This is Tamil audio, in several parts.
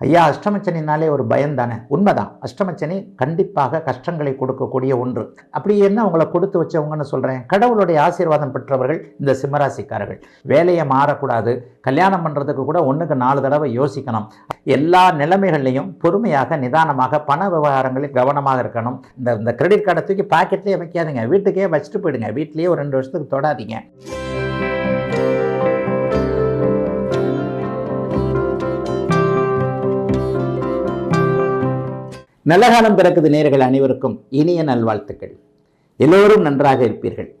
ஐயா அஷ்டமச்சனினாலே ஒரு பயம் தானே உண்மைதான். அஷ்டமச்சனி கண்டிப்பாக கஷ்டங்களை கொடுக்கக்கூடிய ஒன்று. அப்படி என்ன உங்களை கொடுத்து வச்சவங்கன்னு சொல்கிறேன் கடவுளுடைய ஆசீர்வாதம் பெற்றவர்கள் இந்த சிம்மராசிக்காரர்கள். வேலையை மாறக்கூடாது. கல்யாணம் பண்ணுறதுக்கு கூட ஒன்றுக்கு நாலு தடவை யோசிக்கணும். எல்லா நிலைமைகள்லையும் பொறுமையாக நிதானமாக பண விவகாரங்களில் கவனமாக இருக்கணும். இந்த இந்த கிரெடிட் கார்டை தூக்கி பாக்கெட்லேயே வைக்காதீங்க. வீட்டுக்கே வச்சுட்டு போயிடுங்க. வீட்லேயே ஒரு ரெண்டு வருஷத்துக்கு தொடாதீங்க. நல்ல காலம் பிறக்குது நேர்கள் அனைவருக்கும் இனிய நல்வாழ்த்துக்கள். எல்லோரும் நன்றாக இருப்பீர்கள்.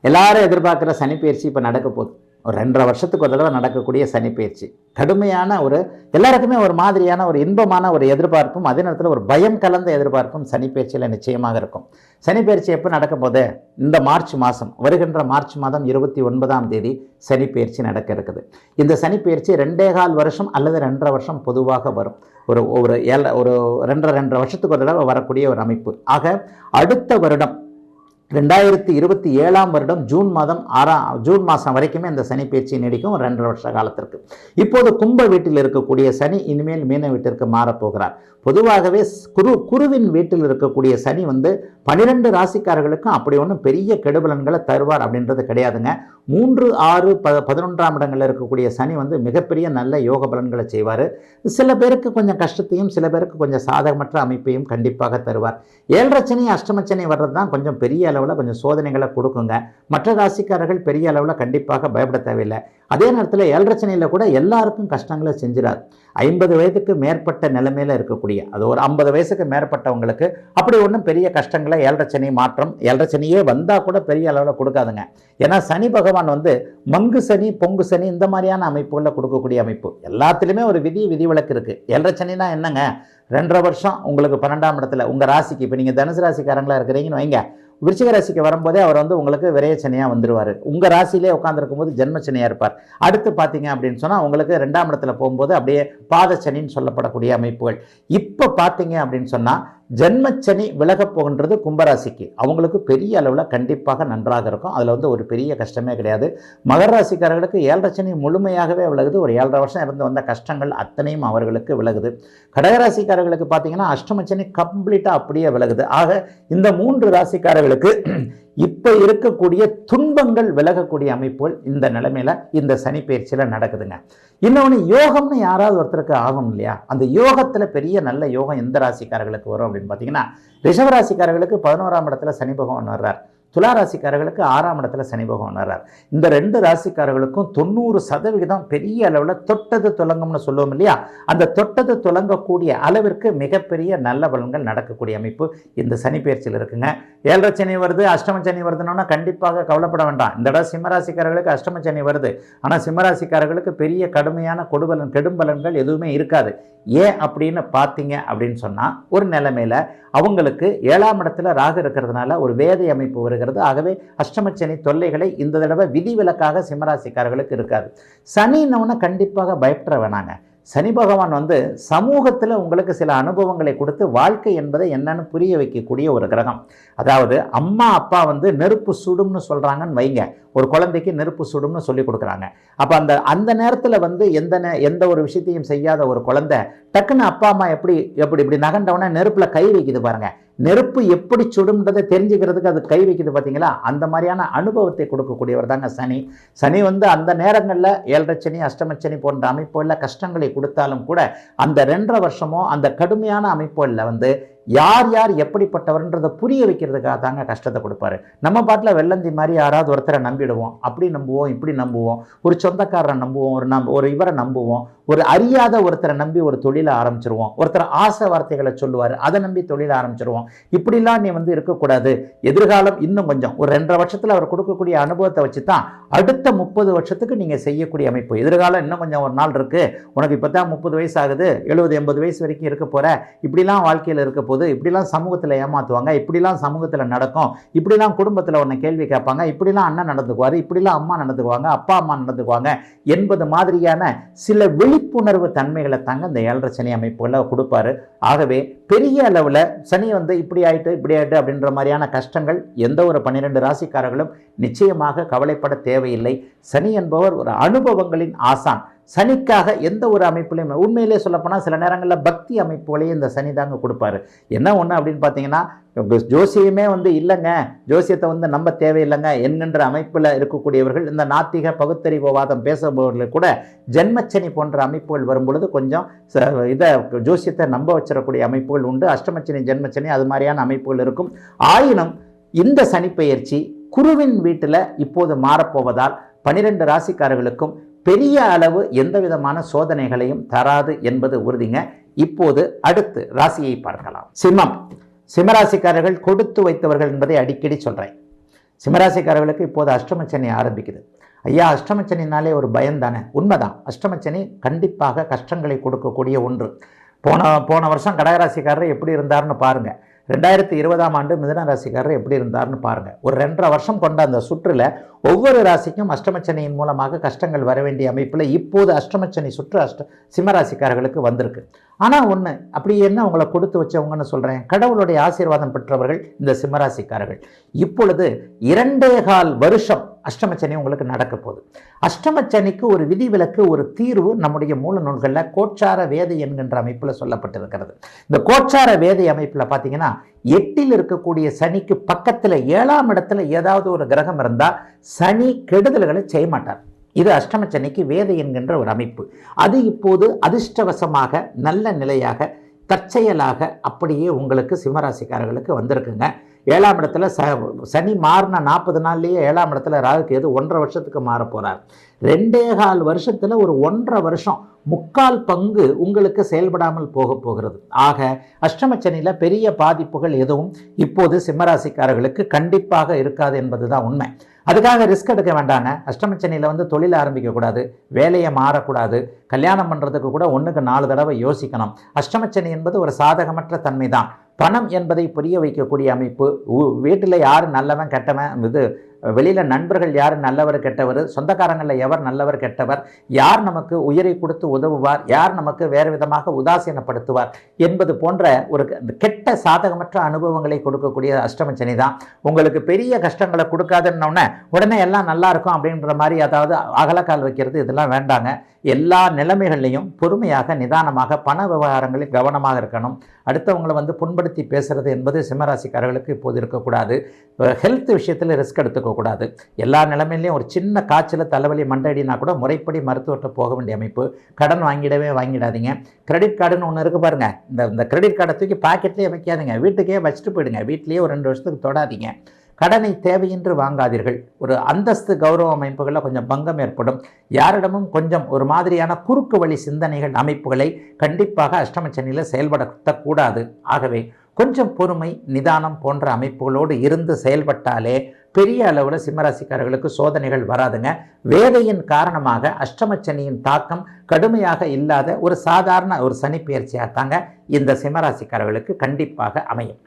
எல்லாரும் எதிர்பார்க்குற சனிப்பயிற்சி இப்போ நடக்க போகுது ஒரு ரெண்டரை வருஷத்துக்கு ஒரு தடவை நடக்கக்கூடிய சனிப்பயிற்சி கடுமையான ஒரு எல்லாருக்குமே ஒரு மாதிரியான ஒரு இன்பமான ஒரு எதிர்பார்ப்பும் அதே நேரத்தில் ஒரு பயம் கலந்த எதிர்பார்ப்பும் சனிப்பயிற்சியில் நிச்சயமாக இருக்கும். சனிப்பயிற்சி எப்போ நடக்கும் போகுது இந்த மார்ச் மாதம் வருகின்ற மார்ச் மாதம் இருபத்தி ஒன்பதாம் தேதி சனிப்பயிற்சி நடக்க இருக்குது. இந்த சனிப்பயிற்சி ரெண்டே கால் வருஷம் அல்லது ரெண்டரை வருஷம் பொதுவாக வரும். ஒரு ஒரு ஏழ ஒரு ரெண்டரை ரெண்டரை வருஷத்துக்கு ஒரு தடவை வரக்கூடிய ஒரு அமைப்பு. ஆக அடுத்த வருடம் ரெண்டாயிரத்தி இருபத்தி ஏழாம் வருடம் ஜூன் மாதம் ஆறாம் ஜூன் மாதம் வரைக்குமே இந்த சனி பயிற்சி நீடிக்கும் ரெண்டரை வருஷ காலத்திற்கு. இப்போது கும்ப வீட்டில் இருக்கக்கூடிய சனி இனிமேல் மீன வீட்டிற்கு மாறப்போகிறார். பொதுவாகவே குரு குருவின் வீட்டில் இருக்கக்கூடிய சனி வந்து பனிரெண்டு ராசிக்காரர்களுக்கும் அப்படி ஒன்றும் பெரிய கெடுபலன்களை தருவார் அப்படின்றது கிடையாதுங்க. மூன்று ஆறு ப பதினொன்றாம் இடங்களில் இருக்கக்கூடிய சனி வந்து மிகப்பெரிய நல்ல யோக பலன்களை செய்வார். சில பேருக்கு கொஞ்சம் கஷ்டத்தையும் சில பேருக்கு கொஞ்சம் சாதகமற்ற அமைப்பையும் கண்டிப்பாக தருவார். ஏழரை சனி அஷ்டமச்சனி வர்றது தான் கொஞ்சம் பெரிய அளவில் கொஞ்சம் சோதனைகளை கொடுக்குங்க. மற்ற ராசிக்காரர்கள் பெரிய அளவில் கண்டிப்பாக பயப்பட தேவையில்லை. அதே நேரத்தில் ஏழரச்சனையில் கூட எல்லாருக்கும் கஷ்டங்களை செஞ்சிடாது. ஐம்பது வயதுக்கு மேற்பட்ட நிலைமையில் இருக்கக்கூடிய அது ஒரு ஐம்பது வயசுக்கு மேற்பட்டவங்களுக்கு அப்படி ஒன்றும் பெரிய கஷ்டங்களை ஏழரச்சனை மாற்றம் ஏழரச்சனையே வந்தால் கூட பெரிய அளவில் கொடுக்காதுங்க. ஏன்னா சனி பகவான் வந்து மங்கு சனி பொங்கு சனி இந்த மாதிரியான அமைப்புகளில் கொடுக்கக்கூடிய அமைப்பு. எல்லாத்துலேயுமே ஒரு விதி விதிவிலக்கு இருக்குது ஏழரச்சனைனா என்னங்க? ரெண்டரை வருஷம் உங்களுக்கு பன்னெண்டாம் இடத்துல உங்கள் ராசிக்கு இப்போ நீங்கள் தனுசு ராசிக்காரங்களா இருக்கிறீங்கன்னு வைங்க. விருச்சிக ராசிக்கு வரும்போதே அவர் வந்து உங்களுக்கு விரையச்சனையாக வந்துடுவார் உங்கள் ராசியிலே உட்காந்துருக்கும் போது ஜென்மச்சனையாக இருப்பார். அடுத்து பார்த்தீங்க அப்படின்னு சொன்னால் உங்களுக்கு ரெண்டாம் இடத்துல போகும்போது அப்படியே பாதச்சனின்னு சொல்லப்படக்கூடிய அமைப்புகள். இப்போ பார்த்தீங்க அப்படின்னு சொன்னால் ஜென்மச்சனி விலகப் போகின்றது கும்பராசிக்கு. அவங்களுக்கு பெரிய அளவில் கண்டிப்பாக நன்றாக இருக்கும். அதில் வந்து ஒரு பெரிய கஷ்டமே கிடையாது. மகர ராசிக்காரர்களுக்கு ஏழரை சனி முழுமையாகவே விலகுது. ஒரு ஏழரை வருஷம் இருந்து வந்த கஷ்டங்கள் அத்தனையும் அவர்களுக்கு விலகுது. கடகராசிக்காரர்களுக்கு பார்த்தீங்கன்னா அஷ்டமச்சனி கம்ப்ளீட்டாக அப்படியே விலகுது. ஆக இந்த மூன்று ராசிக்காரர்களுக்கு இப்போ இருக்கக்கூடிய துன்பங்கள் விலகக்கூடிய அமைப்புகள் இந்த நிலைமையில் இந்த சனி பயிற்சியில் நடக்குதுங்க. இன்னொன்று யோகம்னு யாராவது ஒருத்தருக்கு ஆகும் இல்லையா? அந்த யோகத்தில் பெரிய நல்ல யோகம் எந்த ராசிக்காரர்களுக்கு வரும் அப்படின்னு பார்த்தீங்கன்னா ரிஷபராசிக்காரர்களுக்கு பதினோராம் இடத்துல சனி பகவான் வர்றார். துலா ராசிக்காரர்களுக்கு ஆறாம் இடத்துல சனி பகவான் வர்றார். இந்த ரெண்டு ராசிக்காரர்களுக்கும் தொண்ணூறு சதவிகிதம் பெரிய அளவில் தொட்டது துலங்கம்னு சொல்லுவோம் இல்லையா? அந்த தொட்டது துலங்கக்கூடிய அளவிற்கு மிகப்பெரிய நல்ல பலன்கள் நடக்கக்கூடிய அமைப்பு இந்த சனி பயிற்சியில் இருக்குங்க. ஏழரை சனி வருது அஷ்டம சனி வருதுன்னா கண்டிப்பாக கவலைப்பட வேண்டாம். இந்த இடம் சிம்மராசிக்காரர்களுக்கு அஷ்டம சனி வருது. ஆனால் சிம்மராசிக்காரர்களுக்கு பெரிய கடுமையான கொடுபலன் கெடும்பலன்கள் எதுவுமே இருக்காது. ஏன் அப்படின்னு பார்த்தீங்க அப்படின்னு சொன்னால் ஒரு நிலைமையில் அவங்களுக்கு ஏழாம் இடத்துல ராகு இருக்கிறதுனால ஒரு வேதை அமைப்பு வருகிறது. ஆகவே அஷ்டமச்சனி தொல்லைகளை இந்த தடவை விதிவிலக்காக சிம்மராசிக்காரர்களுக்கு இருக்காது. சனின்னொன்னு கண்டிப்பாக பயப்பட வேணாங்க சனி பகவான் வந்து சமூகத்தில் உங்களுக்கு சில அனுபவங்களை கொடுத்து வாழ்க்கை என்பதை என்னன்னு புரிய வைக்கக்கூடிய ஒரு கிரகம். அதாவது அம்மா அப்பா வந்து நெருப்பு சுடும்னு சொல்கிறாங்கன்னு வைங்க. ஒரு குழந்தைக்கு நெருப்பு சுடும்னு சொல்லி கொடுக்குறாங்க. அப்போ அந்த அந்த நேரத்தில் வந்து எந்த நே எந்த ஒரு விஷயத்தையும் செய்யாத ஒரு குழந்தை டக்குன்னு அப்பா அம்மா எப்படி எப்படி இப்படி நகண்டவுடனே நெருப்பில் கை வைக்குது பாருங்க. நெருப்பு எப்படி சுடும்ன்றதை தெரிஞ்சுக்கிறதுக்கு அது கை வைக்குது பார்த்தீங்களா? அந்த மாதிரியான அனுபவத்தை கொடுக்கக்கூடியவர் தாங்க சனி. சனி வந்து அந்த நேரங்களில் ஏழரை சனி அஷ்டமச்சனி போன்ற அமைப்புகளில் கஷ்டங்களை கொடுத்தாலும் கூட அந்த ரெண்டரை வருஷமோ அந்த கடுமையான அமைப்புகளில் வந்து யார் யார் எப்படிப்பட்டவர்ன்றதை புரிய வைக்கிறதுக்காக தாங்க கஷ்டத்தை கொடுப்பாரு. நம்ம பாட்டில் வெள்ளந்தி மாதிரி யாராவது ஒருத்தரை நம்பிடுவோம். அப்படி நம்புவோம் இப்படி நம்புவோம். ஒரு சொந்தக்காரரை நம்புவோம் ஒரு நம் ஒரு இவரை நம்புவோம். ஒரு அறியாத ஒருத்தரை நம்பி ஒரு தொழிலை ஆரம்பிச்சிருவோம். ஒருத்தர் ஆசை வார்த்தைகளை சொல்லுவார் அதை நம்பி தொழிலை ஆரம்பிச்சிருவோம். இப்படிலாம் நீ வந்து இருக்கக்கூடாது. எதிர்காலம் இன்னும் கொஞ்சம். ஒரு ரெண்டரை வருஷத்தில் அவர் கொடுக்கக்கூடிய அனுபவத்தை வச்சு தான் அடுத்த முப்பது வருஷத்துக்கு நீங்கள் செய்யக்கூடிய அமைப்பு. எதிர்காலம் இன்னும் கொஞ்சம் ஒரு நாள் இருக்குது உனக்கு இப்போ தான் முப்பது வயசு ஆகுது. எழுபது எண்பது வயசு வரைக்கும் இருக்க போகிற இப்படிலாம் வாழ்க்கையில் இருக்க போது இப்படிலாம் சமூகத்தில் ஏமாற்றுவாங்க இப்படிலாம் சமூகத்தில் நடக்கும் இப்படிலாம் குடும்பத்தில் உன்னை கேள்வி கேட்பாங்க இப்படிலாம் அண்ணன் நடந்துக்குவார் இப்படிலாம் அம்மா நடந்துக்குவாங்க அப்பா அம்மா நடந்துக்குவாங்க என்பது மாதிரியான சில விழிப்புணர்வு தன்மைகளை தாங்க இந்த ஏழரை சனி அமைப்புகளை கொடுப்பாரு. ஆகவே பெரிய அளவில் சனி வந்து இப்படி ஆயிட்டு இப்படி ஆயிட்டு அப்படின்ற மாதிரியான கஷ்டங்கள் எந்த ஒரு பன்னிரெண்டு ராசிக்காரர்களும் நிச்சயமாக கவலைப்பட தேவையில்லை. சனி என்பவர் ஒரு அனுபவங்களின் ஆசான். சனிக்காக எந்த ஒரு அமைப்புலையும் உண்மையிலே சொல்லப்போனால் சில நேரங்களில் பக்தி அமைப்புகளையும் இந்த சனி தாங்க கொடுப்பாரு. என்ன ஒன்று அப்படின்னு பார்த்தீங்கன்னா ஜோசியமே வந்து இல்லைங்க. ஜோசியத்தை வந்து நம்ப தேவையில்லைங்க. என்கின்ற அமைப்பில் இருக்கக்கூடியவர்கள் இந்த நாத்திக பகுத்தறிவுவாதம் பேசுபவர்கள் கூட ஜென்மச்சனி போன்ற அமைப்புகள் வரும்பொழுது கொஞ்சம் ச- இதை ஜோசியத்தை நம்ப வச்சிடக்கூடிய அமைப்புகள் உண்டு. அஷ்டமச்சனி ஜென்மச்சனி அது மாதிரியான அமைப்புகள் இருக்கும். ஆயினும் இந்த சனிப்பெயர்ச்சி குருவின் வீட்டில் இப்போது மாறப்போவதால் பனிரெண்டு ராசிக்காரர்களுக்கும் பெரிய அளவு எந்த விதமான சோதனைகளையும் தராது என்பது உறுதிங்க. இப்போது அடுத்து ராசியை பார்க்கலாம். சிம்மம். சிம்மராசிக்காரர்கள் கொடுத்து வைத்தவர்கள் என்பதை அடிக்கடி சொல்கிறேன் சிம்மராசிக்காரர்களுக்கு இப்போது அஷ்டமச்சனி ஆரம்பிக்குது. ஐயா அஷ்டமச்சனினாலே ஒரு பயம்தானே உண்மைதான். அஷ்டமச்சனி கண்டிப்பாக கஷ்டங்களை கொடுக்கக்கூடிய ஒன்று. போன போன வருஷம் கடகராசிக்காரர் எப்படி இருந்தார்னு பாருங்கள் ரெண்டாயிரத்தி இருபதாம் ஆண்டு மிதன ராசிக்காரர் எப்படி இருந்தார்னு பாருங்க. ஒரு ரெண்டரை வருஷம் கொண்ட அந்த சுற்றுல ஒவ்வொரு ராசிக்கும் அஷ்டமச்சனையின் மூலமாக கஷ்டங்கள் வர வேண்டிய அமைப்பில் இப்போது அஷ்டமச்சனை சுற்று அஷ்ட சிம்மராசிக்காரர்களுக்கு வந்திருக்கு. ஆனால் ஒன்று அப்படி என்ன அவங்கள கொடுத்து வச்சவங்கன்னு சொல்கிறேன் கடவுளுடைய ஆசீர்வாதம் பெற்றவர்கள் இந்த சிம்மராசிக்காரர்கள் இப்பொழுது இரண்டே கால் வருஷம் அஷ்டமச்சனி உங்களுக்கு நடக்க போகுது. அஷ்டமச்சனிக்கு ஒரு விதிவிலக்கு ஒரு தீர்வு நம்முடைய மூல நூல்களில் கோச்சார வேதை என்கின்ற அமைப்பில் சொல்லப்பட்டிருக்கிறது. இந்த கோச்சார வேதை அமைப்பில் பார்த்தீங்கன்னா எட்டில் இருக்கக்கூடிய சனிக்கு பக்கத்தில் ஏழாம் இடத்துல ஏதாவது ஒரு கிரகம் இருந்தால் சனி கெடுதல்களை செய்ய மாட்டார். இது அஷ்டமச்சனிக்கு வேதை என்கின்ற ஒரு அமைப்பு. அது இப்போது அதிர்ஷ்டவசமாக நல்ல நிலையாக தற்செயலாக அப்படியே உங்களுக்கு சிம்மராசிக்காரர்களுக்கு வந்திருக்குங்க. ஏழாம் இடத்துல ச சனி மாறின நாற்பது நாள்லேயே ஏழாம் இடத்துல ராகுக்கு எது ஒன்றரை வருஷத்துக்கு மாற போகிறார் ரெண்டே கால் வருஷத்தில் ஒரு ஒன்றரை வருஷம் முக்கால் பங்கு உங்களுக்கு செயல்படாமல் போக போகிறது. ஆக அஷ்டமச்சனியில் பெரிய பாதிப்புகள் எதுவும் இப்போது சிம்மராசிக்காரர்களுக்கு கண்டிப்பாக இருக்காது என்பது தான் உண்மை. அதுக்காக ரிஸ்க் எடுக்க வேண்டாங்க அஷ்டமச்சனியில் வந்து தொழில் ஆரம்பிக்கக்கூடாது வேலையை மாறக்கூடாது கல்யாணம் பண்ணுறதுக்கு கூட ஒன்றுக்கு நாலு தடவை யோசிக்கணும். அஷ்டமச்சனி என்பது ஒரு சாதகமற்ற தன்மை தான் பணம் என்பதை புரிய வைக்கக்கூடிய அமைப்பு வீட்டில் யார் நல்லவன் கெட்டவன் இது வெளியில் நண்பர்கள் யார் நல்லவர் கெட்டவர்? சொந்தக்காரங்களில் எவர் நல்லவர் கெட்டவர்? யார் நமக்கு உயிரை கொடுத்து உதவுவார்? யார் நமக்கு வேறு விதமாக உதாசீனப்படுத்துவார்? என்பது போன்ற ஒரு கெட்ட சாதகமற்ற அனுபவங்களை கொடுக்கக்கூடிய அஷ்டமச்சனி தான். உங்களுக்கு பெரிய கஷ்டங்களை கொடுக்காதுன்னொன்னே உடனே எல்லாம் நல்லா இருக்கும் அப்படின்ற மாதிரி அதாவது அகலக்கால் வைக்கிறது இதெல்லாம் வேண்டாங்க. எல்லா நிலைமைகள்லையும் பொறுமையாக நிதானமாக பண விவகாரங்களில் கவனமாக இருக்கணும். அடுத்தவங்களை வந்து புண்படுத்தி பேசுறது என்பது சிம்மராசிக்காரர்களுக்கு இப்போது இருக்கக்கூடாது. ஹெல்த் விஷயத்தில் ரிஸ்க் எடுத்துக்கக்கூடாது எல்லா நிலைமையிலையும் ஒரு சின்ன காய்ச்சல் தலைவலி மண்டடினா கூட முறைப்படி மருத்துவர்கிட்ட போக வேண்டிய அமைப்பு. கடன் வாங்கிடவே வாங்கிடாதீங்க. கிரெடிட் கார்டுன்னு ஒன்று இருக்குது பாருங்க. இந்த இந்த கிரெடிட் கார்டை தூக்கி பாக்கெட்லேயே வைக்காதீங்க. வீட்டுக்கே வச்சுட்டு போயிடுங்க. வீட்லேயே ஒரு ரெண்டு வருஷத்துக்கு தொடாதீங்க. கடனை தேவையின்றி வாங்காதீர்கள். ஒரு அந்தஸ்து கௌரவ அமைப்புகளில் கொஞ்சம் பங்கம் ஏற்படும். யாரிடமும் கொஞ்சம் ஒரு மாதிரியான குறுக்கு வழி சிந்தனைகள் அமைப்புகளை கண்டிப்பாக அஷ்டமச்சனியில் செயல்படுத்தக்கூடாது ஆகவே கொஞ்சம் பொறுமை நிதானம் போன்ற அமைப்புகளோடு இருந்து செயல்பட்டாலே பெரிய அளவில் சிம்மராசிக்காரர்களுக்கு சோதனைகள் வராதுங்க. வேதையின் காரணமாக அஷ்டமச்சனியின் தாக்கம் கடுமையாக இல்லாத ஒரு சாதாரண ஒரு சனி பயிற்சியாக தாங்க இந்த சிம்மராசிக்காரர்களுக்கு கண்டிப்பாக அமையும்.